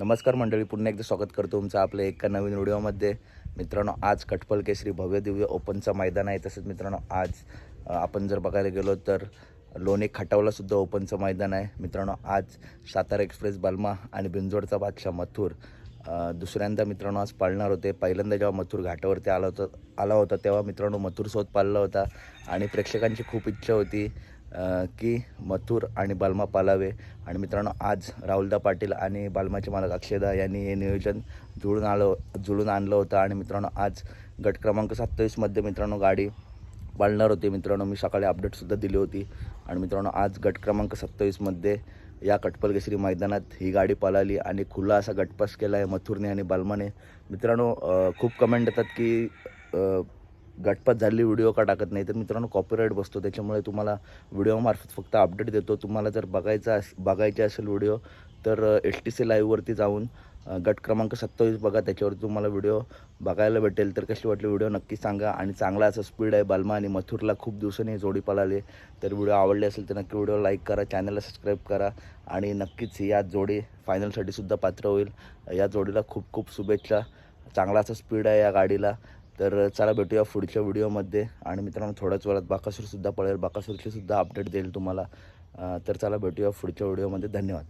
नमस्कार मंडळी पुन्हा एकदा स्वागत करतो तुमचं आपल्या एका नवीन व्हिडिओमध्ये. मित्रांनो आज कटपल केसरी भव्य दिव्य ओपनचं मैदान आहे. तसंच मित्रांनो आज आपण जर बघायला गेलो तर लोणे खटावलासुद्धा ओपनचं मैदान आहे. मित्रांनो आज सातारा एक्सप्रेस बालमा आणि बिंजोडचा बादशाह मथुर दुसऱ्यांदा मित्रांनो आज पाळणार होते. पहिल्यांदा जेव्हा मथुर घाटावरती आला होता आला होता तेव्हा मित्रांनो मथुरसोबत पाळला होता आणि प्रेक्षकांची खूप इच्छा होती. की मथुर आणि बालमा पालावे. आणि मित्रांनो आज राहुलदा पाटील आणि बालमाचे मालक अक्षयदा यांनी हे नियोजन जुळून आलं जुळून आणलं होतं. आणि मित्रांनो आज गट क्रमांक सत्तावीसमध्ये मित्रांनो गाडी पाळणार होती. मित्रांनो मी सकाळी अपडेटसुद्धा दिली होती. आणि मित्रांनो आज गट क्रमांक सत्तावीसमध्ये या कटपल केसरी मैदानात ही गाडी पळाली आणि खुला असा गटपास केला आहे मथुरने आणि बालमाने. मित्रांनो खूप कमेंट येतात की गटपात झालेली व्हिडिओ का टाकत नाही. तर मित्रांनो कॉपीराईट बसतो. त्याच्यामुळे तुम्हाला व्हिडिओमार्फत फक्त अपडेट देतो. तुम्हाला जर बघायचा अस बघायचे असेल व्हिडिओ तर एस टी सी लाईव्हवरती जाऊन गट क्रमांक सत्तावीस बघा. त्याच्यावरती तुम्हाला व्हिडिओ बघायला भेटेल. तर कशी वाटली व्हिडिओ नक्की सांगा. आणि चांगला असा स्पीड आहे. बालमा आणि मथुरला खूप दिवसांनी जोडी पळाली. तर व्हिडिओ आवडले असेल तर नक्की व्हिडिओ लाईक करा. चॅनलला सबस्क्राईब करा. आणि नक्कीच या जोडी फायनलसाठी सुद्धा पात्र होईल. या जोडीला खूप खूप शुभेच्छा. चांगला असा स्पीड आहे या गाडीला. तर चला भेटूया पुढच्या व्हिडिओमध्ये. आणि मित्रांनो थोड्याच वेळात बाकासूरसुद्धा पळेल. बाकासूरचीसुद्धा अपडेट देईल तुम्हाला. तर चला भेटूया पुढच्या व्हिडिओमध्ये. धन्यवाद.